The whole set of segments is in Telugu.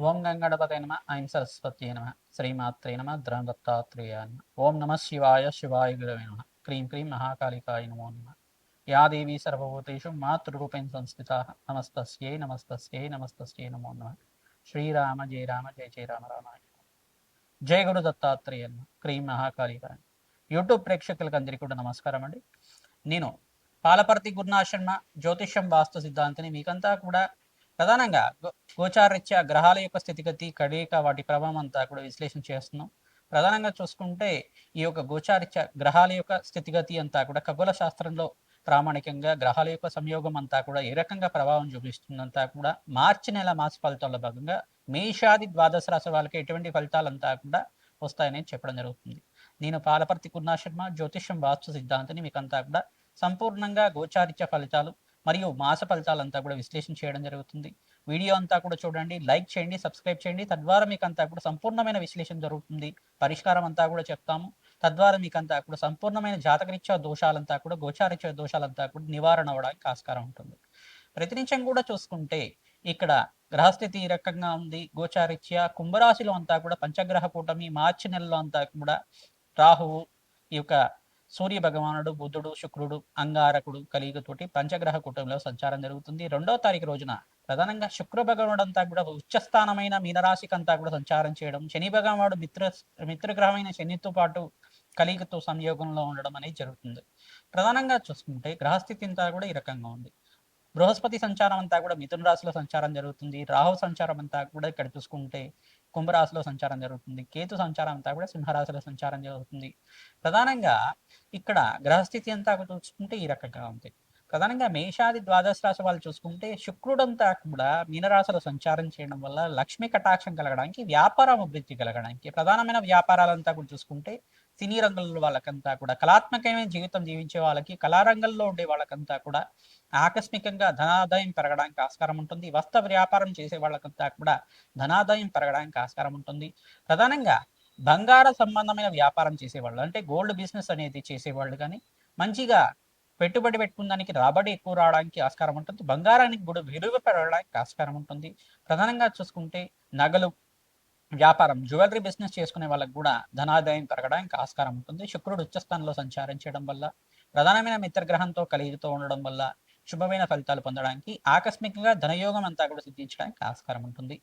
ఓం గంగణపతే నమ. ఐం సరస్వతి నమ. శ్రీమాత్రే నమ. ద్రదత్తాత్రేయ నమ. ఓం నమ శివాయ శివాయ గురవే నమ. క్రీం క్రీం మహాకాళికాయ నమో నమ. యా దేవీ సర్వభూతేషు మాతృరూపేణ సంస్థిత నమస్తస్యై నమస్తస్యై నమస్తస్యై నమో నమ. శ్రీరామ జయ రామ జయ జయ రామ రామాయ జయ గురు దత్తాత్రేయ నమ. క్రీం మహాకాళికాయ యూట్యూబ్ ప్రేక్షకులకు అందరికీ కూడా నమస్కారం అండి. నేను పాలపర్తి గురునాశర్మ జ్యోతిష్యం వాస్తు సిద్ధాంతిని మీకంతా కూడా ప్రధానంగా గో- గోచారరీత్యా గ్రహాల యొక్క స్థితిగతి కడియక వాటి ప్రభావం అంతా కూడా విశ్లేషణ చేస్తున్నాం. ప్రధానంగా చూసుకుంటే ఈ యొక్క గోచారిత్య గ్రహాల యొక్క స్థితిగతి అంతా కూడా ఖగోళ శాస్త్రంలో ప్రామాణికంగా గ్రహాల యొక్క సంయోగం అంతా కూడా ఏ రకంగా ప్రభావం చూపిస్తుందంతా కూడా మార్చి నెల మాస ఫలితాల్లో భాగంగా మేషాది ద్వాదశ రాశి వాళ్ళకి ఎటువంటి ఫలితాలంతా కూడా వస్తాయని చెప్పడం జరుగుతుంది. నేను పాలపర్తి కున్నా శర్మ జ్యోతిష్యం వాస్తు సిద్ధాంతిని మీకంతా కూడా సంపూర్ణంగా గోచారిత్య ఫలితాలు మరియు మాస ఫలితాలంతా కూడా విశ్లేషణ చేయడం జరుగుతుంది. వీడియో అంతా కూడా చూడండి లైక్ చేయండి సబ్స్క్రైబ్ చేయండి. తద్వారా మీకు అంతా కూడా సంపూర్ణమైన విశ్లేషణ జరుగుతుంది. పరిష్కారం అంతా కూడా చెప్తాము. తద్వారా మీకు అంతా కూడా సంపూర్ణమైన జాతకరీత్యా దోషాలంతా కూడా గోచారీత్యా దోషాలంతా కూడా నివారణ అవడానికి ఆస్కారం ఉంటుంది. ప్రతినిత్యం కూడా చూసుకుంటే ఇక్కడ గ్రహస్థితి ఈ రకంగా ఉంది. గోచారీత్యా కుంభరాశిలో అంతా కూడా పంచగ్రహ కూటమి మార్చి నెలలో అంతా కూడా రాహువు ఈ యొక్క సూర్య భగవానుడు బుద్ధుడు శుక్రుడు అంగారకుడు కలియుగతోటి పంచగ్రహ కూటమిలో సంచారం జరుగుతుంది. రెండో తారీఖు రోజున ప్రధానంగా శుక్ర భగవానుడు అంతా కూడా ఉచ్చస్థానమైన మీనరాశికి అంతా కూడా సంచారం చేయడం శని భగవానుడు మిత్ర మిత్రగ్రహమైన శనితో పాటు కలియుగతో సంయోగంలో ఉండడం అనేది జరుగుతుంది. ప్రధానంగా చూసుకుంటే గ్రహస్థితి అంతా కూడా ఈ రకంగా ఉంది. బృహస్పతి సంచారం అంతా కూడా మిథున రాశిలో సంచారం జరుగుతుంది. రాహు సంచారం అంతా కూడా ఇక్కడ చూసుకుంటే కుంభరాశిలో సంచారం జరుగుతుంది. కేతు సంచారం అంతా కూడా సింహరాశిలో సంచారం జరుగుతుంది. ప్రధానంగా ఇక్కడ గ్రహస్థితి అంతా కూడా చూసుకుంటే ఈ రకంగా ఉంది. ప్రధానంగా మేషాది ద్వాదశ రాశి వాళ్ళు చూసుకుంటే శుక్రుడంతా కూడా మీనరాశిలో సంచారం చేయడం వల్ల లక్ష్మీ కటాక్షం కలగడానికి వ్యాపారం అభివృద్ధి కలగడానికి ప్రధానమైన వ్యాపారాలంతా కూడా చూసుకుంటే సినీ రంగంలో వాళ్ళకంతా కూడా కళాత్మకమైన జీవితం జీవించే వాళ్ళకి కళారంగంలో ఉండే వాళ్ళకంతా కూడా ఆకస్మికంగా ధనాదాయం పెరగడానికి ఆస్కారం ఉంటుంది. వస్త్ర వ్యాపారం చేసే వాళ్ళకంతా కూడా ధనాదాయం పెరగడానికి ఆస్కారం ఉంటుంది. ప్రధానంగా బంగార సంబంధమైన వ్యాపారం చేసేవాళ్ళు అంటే గోల్డ్ బిజినెస్ అనేది చేసేవాళ్ళు కానీ మంచిగా పెట్టుబడి పెట్టుకున్నానికి రాబడి ఎక్కువ రావడానికి ఆస్కారం ఉంటుంది. బంగారానికి కూడా విలువ పెరగడానికి ఆస్కారం ఉంటుంది. ప్రధానంగా చూసుకుంటే నగలు వ్యాపారం జ్యువెలరీ బిజినెస్ చేసుకునే వాళ్ళకి కూడా ధనాదాయం పెరగడానికి ఆస్కారం ఉంటుంది. శుక్రుడు ఉచ్చస్థానంలో సంచారం చేయడం వల్ల ప్రధానమైన మిత్రగ్రహంతో కలిగితో ఉండడం వల్ల శుభమైన ఫలితాలు పొందడానికి ఆకస్మికంగా ధనయోగం అంతా కూడా సిద్ధించడానికి ఆస్కారం ఉంటుంది.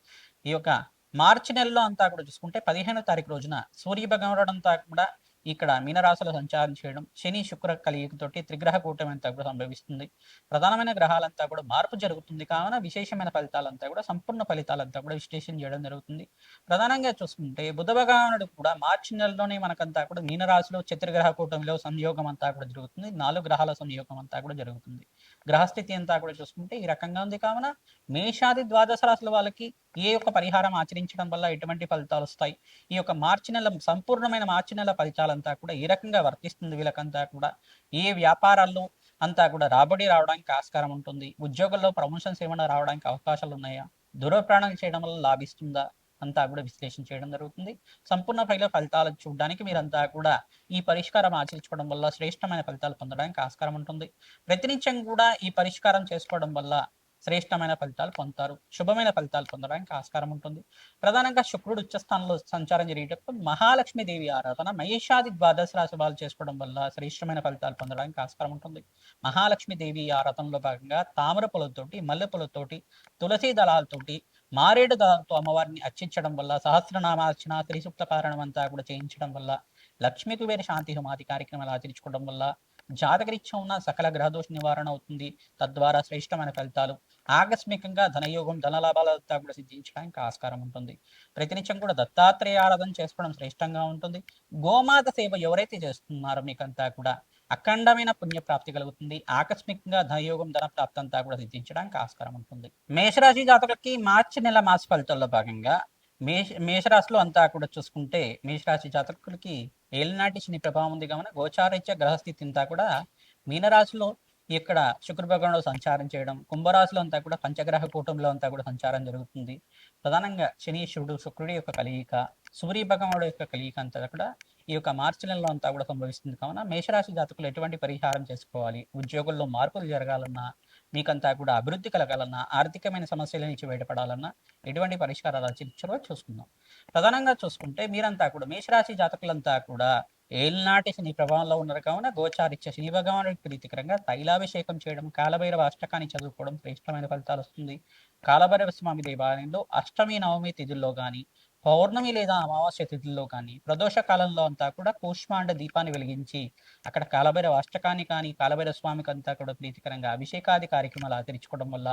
ఈ యొక్క మార్చి నెలలో అంతా కూడా చూసుకుంటే పదిహేనో తారీఖు రోజున సూర్య భగవానుడు అంతా కూడా ఇక్కడ మీనరాశులు సంచారం చేయడం శని శుక్ర కలియుగతోటి త్రిగ్రహ కూటమి అంతా కూడా సంభవిస్తుంది. ప్రధానమైన గ్రహాలంతా కూడా మార్పు జరుగుతుంది. కావున విశేషమైన ఫలితాలంతా కూడా సంపూర్ణ ఫలితాలంతా కూడా విశ్లేషణ చేయడం జరుగుతుంది. ప్రధానంగా చూసుకుంటే బుధ భగవానుడు కూడా మార్చి నెలలోనే మనకంతా కూడా మీనరాశిలో చతుర్గ్రహ కూటమిలో సంయోగం అంతా కూడా జరుగుతుంది. నాలుగు గ్రహాల సంయోగం అంతా కూడా జరుగుతుంది. గ్రహస్థితి అంతా కూడా చూసుకుంటే ఈ రకంగా ఉంది. కావున మేషాది ద్వాదశ రాశుల వాళ్ళకి ఏ యొక్క పరిహారం ఆచరించడం వల్ల ఎటువంటి ఫలితాలు వస్తాయి? ఈ యొక్క మార్చి నెల సంపూర్ణమైన మార్చి నెల ఫలితాలంతా కూడా ఏ రకంగా వర్తిస్తుంది వీళ్ళకంతా కూడా. ఏ వ్యాపారాల్లో అంతా కూడా రాబడి రావడానికి ఆస్కారం ఉంటుంది? ఉద్యోగంలో ప్రమోషన్స్ ఏమైనా రావడానికి అవకాశాలు ఉన్నాయా? దూరప్రాణాలు చేయడం వల్ల లాభిస్తుందా? అంతా కూడా విశ్లేషణ చేయడం జరుగుతుంది. సంపూర్ణ ఫైల ఫలితాలు చూడడానికి మీరంతా కూడా ఈ పరిష్కారం ఆచరించుకోవడం వల్ల శ్రేష్టమైన ఫలితాలు పొందడానికి ఆస్కారం ఉంటుంది. ప్రతినిత్యం కూడా ఈ పరిష్కారం చేసుకోవడం వల్ల శ్రేష్టమైన ఫలితాలు పొందుతారు. శుభమైన ఫలితాలు పొందడానికి ఆస్కారం ఉంటుంది. ప్రధానంగా శుక్రుడు ఉచ్చస్థానంలో సంచారం జరిగేటప్పుడు మహాలక్ష్మి దేవి ఆరాధన మహేషాది ద్వాదశ రాశి వాళ్ళు చేసుకోవడం వల్ల శ్రేష్టమైన ఫలితాలు పొందడానికి ఆస్కారం ఉంటుంది. మహాలక్ష్మి దేవి ఆరాధనలో భాగంగా తామర పొలతోటి మల్లె పొలతోటి తులసి దళాలతోటి మారేడు దాంతో అమ్మవారిని అర్చించడం వల్ల సహస్రనామార్చన త్రిసూక్త పారాయణం అంతా కూడా చేయించడం వల్ల లక్ష్మీ కుబేర శాంతి హోమాది కార్యక్రమాలు ఆచరించుకోవడం వల్ల జాతకరీత్యం ఉన్న సకల గ్రహదోష నివారణ అవుతుంది. తద్వారా శ్రేష్టమైన ఫలితాలు ఆకస్మికంగా ధనయోగం ధనలాభాలతో కూడా సిద్ధించడానికి ఆస్కారం ఉంటుంది. ప్రతినిత్యం కూడా దత్తాత్రేయ ఆరాధన చేసుకోవడం శ్రేష్టంగా ఉంటుంది. గోమాత సేవ ఎవరైతే చేస్తున్నారో మీకంతా కూడా అఖండమైన పుణ్యప్రాప్తి కలుగుతుంది. ఆకస్మికంగా ధనయోగం ధన ప్రాప్తి అంతా కూడా సిద్ధించడానికి ఆస్కారం ఉంటుంది. మేషరాశి జాతకులకి మార్చి నెల మాస ఫలితాల్లో భాగంగా మేష మేషరాశిలో అంతా కూడా చూసుకుంటే మేషరాశి జాతకులకి ఏలినాటి శని ప్రభావం ఉంది కావున గోచారీత్య గ్రహస్థితి అంతా కూడా మీనరాశిలో ఇక్కడ శుక్ర భగవానుడు సంచారం చేయడం కుంభరాశిలో అంతా కూడా పంచగ్రహ కూటంలో అంతా కూడా సంచారం జరుగుతుంది. ప్రధానంగా శనీశ్వరుడు శుక్రుడి యొక్క కలియిక సూర్య భగవానుడు యొక్క కలియిక అంతా కూడా ఈ యొక్క మార్చి నెలలో అంతా కూడా సంభవిస్తుంది. కావున మేషరాశి జాతకులు ఎటువంటి పరిహారం చేసుకోవాలి? ఉద్యోగుల్లో మార్పులు జరగాలన్నా మీకంతా కూడా అభివృద్ధి కలగాలన్నా ఆర్థికమైన సమస్యల నుంచి బయటపడాలన్నా ఎటువంటి పరిష్కారాలు ఆచరించారో చూసుకుందాం. ప్రధానంగా చూసుకుంటే మీరంతా కూడా మేషరాశి జాతకులంతా కూడా ఏళ్ళనాటి శని ప్రభావంలో ఉన్నారు. కావున గోచారిత్య శని భగవానుడికి ప్రీతికరంగా తైలాభిషేకం చేయడం కాలభైరవ అష్టకాన్ని చదువుకోవడం శ్రేష్టమైన ఫలితాలు వస్తుంది. కాలభైరవ స్వామి దేవాలయంలో అష్టమి నవమి తిథుల్లో కానీ పౌర్ణమి లేదా అమావాస్య తిథుల్లో కానీ ప్రదోష కాలంలో అంతా కూడా కూష్మాండ దీపాన్ని వెలిగించి అక్కడ కాలభైరవ అష్టకాన్ని కానీ కాలభైరవ స్వామికి అంతా కూడా ప్రీతికరంగా అభిషేకాది కార్యక్రమాలు ఆచరించుకోవడం వల్ల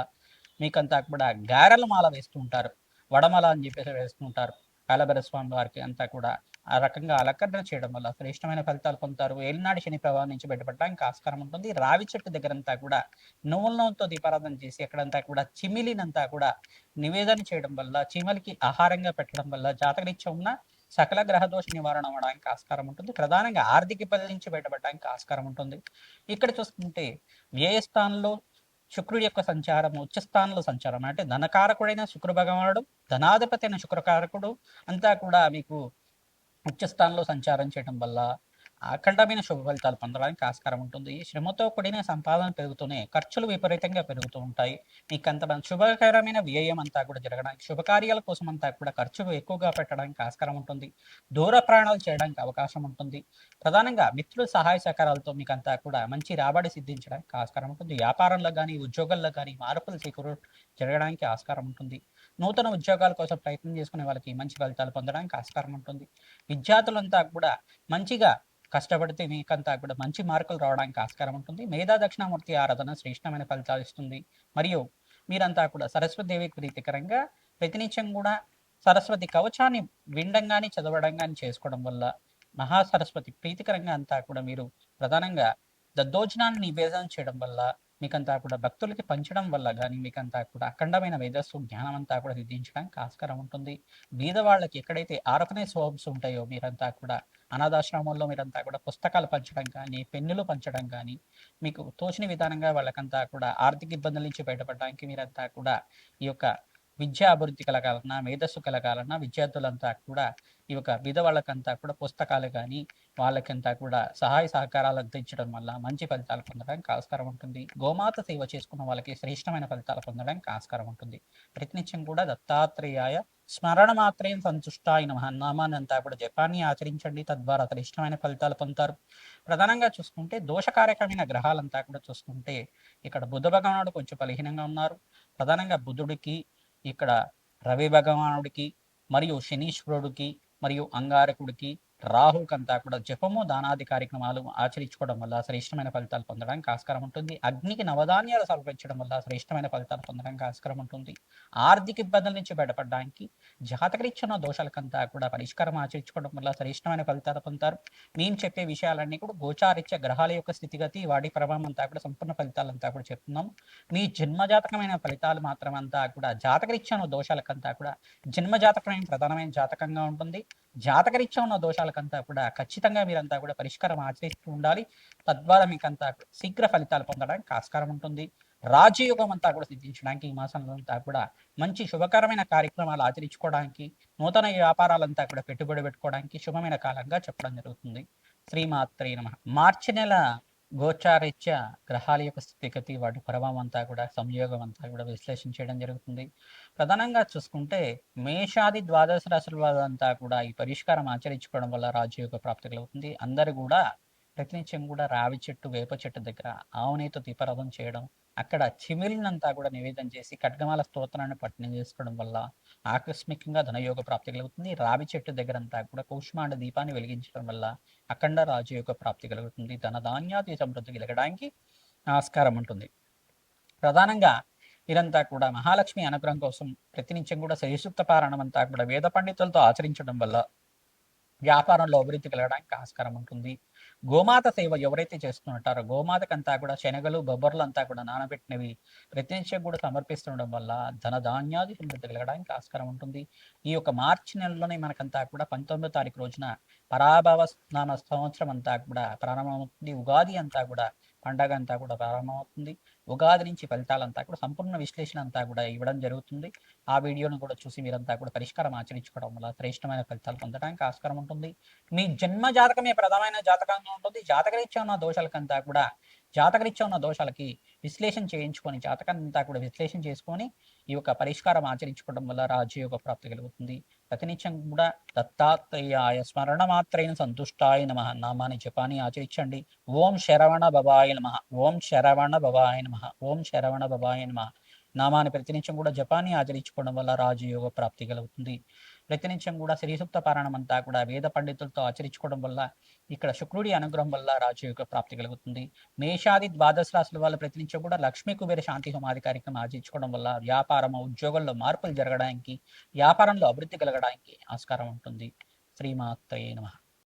మీకంతా కూడా గారెల మాల వేస్తూ ఉంటారు. వడమల అని చెప్పేసి వేస్తుంటారు కాలభైరవ స్వామి వారికి అంతా కూడా ఆ రకంగా అలంకరణ చేయడం వల్ల శ్రేష్టమైన ఫలితాలు పొందుతారు. ఏలినాడు శని ప్రభావం నుంచి బయటపడడానికి ఆస్కారం ఉంటుంది. రావి చెట్టు దగ్గరంతా కూడా నువ్వుల నూనెతో దీపారాధన చేసి ఎక్కడంతా కూడా చిమిలినంతా కూడా నివేదన చేయడం వల్ల చిమలికి ఆహారంగా పెట్టడం వల్ల జాతకరీత్యా ఉన్న సకల గ్రహదోష నివారణ అవ్వడానికి ఆస్కారం ఉంటుంది. ప్రధానంగా ఆర్థిక ఇబ్బంది నుంచి బయటపడడానికి ఆస్కారం ఉంటుంది. ఇక్కడ చూసుకుంటే వ్యయ స్థానంలో శుక్రుడి యొక్క సంచారం ఉచ్చ స్థానంలో సంచారం. అంటే ధనకారకుడైన శుక్ర భగవానుడు ధనాధిపతి అయిన శుక్రకారకుడు అంతా కూడా మీకు ఉచ్చస్థానంలో సంచారం చేయడం వల్ల అఖండమైన శుభ ఫలితాలు పొందడానికి ఆస్కారం ఉంటుంది. శ్రమతో కూడిన సంపాదన పెరుగుతూనే ఖర్చులు విపరీతంగా పెరుగుతూ ఉంటాయి. మీకు అంత శుభకరమైన వ్యయం అంతా కూడా జరగడానికి శుభకార్యాల కోసం అంతా కూడా ఖర్చు ఎక్కువగా పెట్టడానికి ఆస్కారం ఉంటుంది. దూర ప్రయాణాలు చేయడానికి అవకాశం ఉంటుంది. ప్రధానంగా మిత్రుల సహాయ సహకారాలతో మీకు అంతా కూడా మంచి రాబడి సిద్ధించడానికి ఆస్కారం ఉంటుంది. వ్యాపారంలో కానీ ఉద్యోగాల్లో కానీ మార్పులు చేకూరు జరగడానికి ఆస్కారం ఉంటుంది. నూతన ఉద్యోగాల కోసం ప్రయత్నం చేసుకునే వాళ్ళకి మంచి ఫలితాలు పొందడానికి ఆస్కారం ఉంటుంది. విద్యార్థులంతా కూడా మంచిగా కష్టపడితే మీకంతా కూడా మంచి మార్కులు రావడానికి ఆస్కారం ఉంటుంది. మేధా దక్షిణామూర్తి ఆరాధన శ్రేష్టమైన ఫలితాలు ఇస్తుంది. మరియు మీరంతా కూడా సరస్వతి దేవి ప్రీతికరంగా ప్రతినిత్యం కూడా సరస్వతి కవచాన్ని వినడం కానీ చదవడం కానీ చేసుకోవడం వల్ల మహాసరస్వతి ప్రీతికరంగా అంతా కూడా మీరు ప్రధానంగా దద్దోజనాన్ని నివేదన చేయడం వల్ల మీకంతా కూడా భక్తులకి పంచడం వల్ల కానీ మీకంతా కూడా అఖండమైన మేధస్సు జ్ఞానం అంతా కూడా సిద్ధించడానికి ఆస్కారం ఉంటుంది. బీద వాళ్ళకి ఎక్కడైతే ఆరకనే స్వాబ్స్ ఉంటాయో మీరంతా కూడా అనాథాశ్రమంలో మీరంతా కూడా పుస్తకాలు పంచడం కానీ పెన్నులు పంచడం కానీ మీకు తోచిన విధానంగా వాళ్ళకంతా కూడా ఆర్థిక ఇబ్బందుల నుంచి బయటపడడానికి మీరంతా కూడా ఈ యొక్క విద్యా అభివృద్ధి కలగాలన్నా మేధస్సు కలగాలన్నా విద్యార్థులంతా కూడా ఈ యొక్క విధవాళ్ళకంతా కూడా పుస్తకాలు కానీ వాళ్ళకంతా కూడా సహాయ సహకారాలు అందించడం వల్ల మంచి ఫలితాలు పొందడానికి ఆస్కారం ఉంటుంది. గోమాత సేవ చేసుకున్న వాళ్ళకి శ్రేష్టమైన ఫలితాలు పొందడానికి ఆస్కారం ఉంటుంది. ప్రతినిత్యం కూడా దత్తాత్రేయాయ స్మరణ మాత్రమే సంతుష్ట అయిన నామాన్ని అంతా కూడా జపాన్ని ఆచరించండి. తద్వారా శ్రేష్టమైన ఫలితాలు పొందుతారు. ప్రధానంగా చూసుకుంటే దోషకారకమైన గ్రహాలంతా కూడా చూసుకుంటే ఇక్కడ బుధ భగవానుడు కొంచెం బలహీనంగా ఉన్నారు. ప్రధానంగా బుధుడికి ఇక్కడ రవి భగవానుడికి మరియు శనీశ్వరుడికి మరియు అంగారకుడికి రాహుకంతా కూడా జపము దానాది కార్యక్రమాలు ఆచరించుకోవడం వల్ల శ్రేష్టమైన ఫలితాలు పొందడానికి ఆస్కారం ఉంటుంది. అగ్నికి నవధాన్యాలు సమర్పించడం వల్ల శ్రేష్టమైన ఫలితాలు పొందడానికి ఆస్కారం ఉంటుంది. ఆర్థిక ఇబ్బందుల నుంచి బయటపడడానికి జాతకరీక్షణ దోషాలకంతా కూడా పరిష్కారం ఆచరించుకోవడం వల్ల శ్రేష్టమైన ఫలితాలు పొందుతారు. మేము చెప్పే విషయాలన్నీ కూడా గోచారిత్య గ్రహాల యొక్క స్థితిగతి వాటి ప్రభావం అంతా కూడా సంపూర్ణ ఫలితాలంతా కూడా చెప్తున్నాం. మీ జన్మజాతకమైన ఫలితాలు మాత్రం అంతా కూడా జాతకరీక్షణ దోషాలకంతా కూడా జన్మజాతకమైన ప్రధానమైన జాతకంగా ఉంటుంది. జాతకరీత్యా ఉన్న దోషాలకంతా కూడా ఖచ్చితంగా మీరంతా కూడా పరిష్కారం ఆచరిస్తూ ఉండాలి. తద్వారా మీకంతా శీఘ్ర ఫలితాలు పొందడానికి ఆస్కారం ఉంటుంది. రాజయోగం అంతా కూడా సిద్ధించడానికి ఈ మాసంలో అంతా కూడా మంచి శుభకరమైన కార్యక్రమాలు ఆచరించుకోవడానికి నూతన వ్యాపారాలంతా కూడా పెట్టుబడి పెట్టుకోవడానికి శుభమైన కాలంగా చెప్పడం జరుగుతుంది. శ్రీమాత్రే నమ. మార్చి నెల గోచారీత్యా గ్రహాల యొక్క స్థితిగతి వాటి ప్రభావం అంతా కూడా సంయోగం అంతా కూడా విశ్లేషణ చేయడం జరుగుతుంది. ప్రధానంగా చూసుకుంటే మేషాది ద్వాదశ రాశుల వాళ్ళంతా కూడా ఈ పరిష్కారం ఆచరించుకోవడం వల్ల రాజయోగ ప్రాప్తి కలుగుతుంది. అందరూ కూడా ప్రతినిత్యం కూడా రావి చెట్టు వేప చెట్టు దగ్గర ఆవునేతో దీపారాధన చేయడం అక్కడ చిమిలినంతా కూడా నివేదన చేసి ఖడ్గమాల స్తోత్రాన్ని పట్టణం చేసుకోవడం వల్ల ఆకస్మికంగా ధనయోగ ప్రాప్తి కలుగుతుంది. రావి చెట్టు దగ్గర అంతా కూడా కూష్మాండ దీపాన్ని వెలిగించడం వల్ల అఖండ రాజయోగ ప్రాప్తి కలుగుతుంది. ధన ధాన్యాది సమృద్ధి కలగడానికి ఆస్కారం ఉంటుంది. ప్రధానంగా వీరంతా కూడా మహాలక్ష్మి అనుగ్రహం కోసం ప్రతినిత్యం కూడా శ్రీసూక్త పారాయణం అంతా కూడా వేద పండితులతో ఆచరించడం వల్ల వ్యాపారంలో అభివృద్ధి కలగడానికి ఆస్కారం ఉంటుంది. గోమాత సేవ ఎవరైతే చేస్తుంటారో గోమాతకంతా కూడా శనగలు బొబ్బర్లు అంతా కూడా నానబెట్టినవి ప్రతినిత్యం కూడా సమర్పిస్తుండడం వల్ల ధన ధాన్యాది సమృద్ధి కలగడానికి ఆస్కారం ఉంటుంది. ఈ యొక్క మార్చి నెలలోనే మనకంతా కూడా పంతొమ్మిదో తారీఖు రోజున పరాభవ స్నాన సంవత్సరం అంతా కూడా ప్రారంభమవుతుంది. ఉగాది అంతా కూడా పండగ అంతా కూడా ప్రారంభమవుతుంది. ఉగాది నుంచి ఫలితాలంతా కూడా సంపూర్ణ విశ్లేషణ అంతా కూడా ఇవ్వడం జరుగుతుంది. ఆ వీడియోను కూడా చూసి మీరంతా కూడా పరిష్కారం ఆచరించుకోవడం వల్ల శ్రేష్టమైన ఫలితాలు పొందడానికి ఆస్కారం ఉంటుంది. మీ జన్మ జాతకమే ప్రధానమైన జాతకంగా ఉంటుంది. జాతకరీత్యా ఉన్న దోషాలకంతా కూడా జాతకరీత్యా ఉన్న దోషాలకి విశ్లేషణ చేయించుకొని జాతకంతా అంతా కూడా విశ్లేషణ చేసుకొని ఈ యొక్క పరిష్కారం ఆచరించుకోవడం వల్ల రాజయోగ ప్రాప్తి కలుగుతుంది. ప్రతినిత్యం కూడా దత్తాత్రేయాయ స్మరణ మాత్రైన సంతుష్టాయ నమ. నామాన్ని జపాన్ని ఆచరించండి. ఓం శరవణ బబాయ నమ. ఓం శరవణ బబాయ నమ. ఓం శరవణ బబాయ నమ. నామాన్ని ప్రతినిత్యం కూడా జపాన్ని ఆచరించుకోవడం వల్ల రాజయోగ ప్రాప్తి కలుగుతుంది. ప్రతినిత్యం కూడా శ్రీసూక్త పారాయణం అంతా కూడా వేద పండితులతో ఆచరించుకోవడం వల్ల ఇక్కడ శుక్రుడి అనుగ్రహం వల్ల రాజయోగ ప్రాప్తి కలుగుతుంది. మేషాది ద్వాదశ రాశుల వల్ల ప్రతినిత్యం కూడా లక్ష్మీ కుబేర శాంతి హోమాది కార్యక్రమం ఆచరించుకోవడం వల్ల వ్యాపారం ఉద్యోగంలో మార్పులు జరగడానికి వ్యాపారంలో అభివృద్ధి కలగడానికి ఆస్కారం ఉంటుంది. శ్రీమాత్రయే నమః.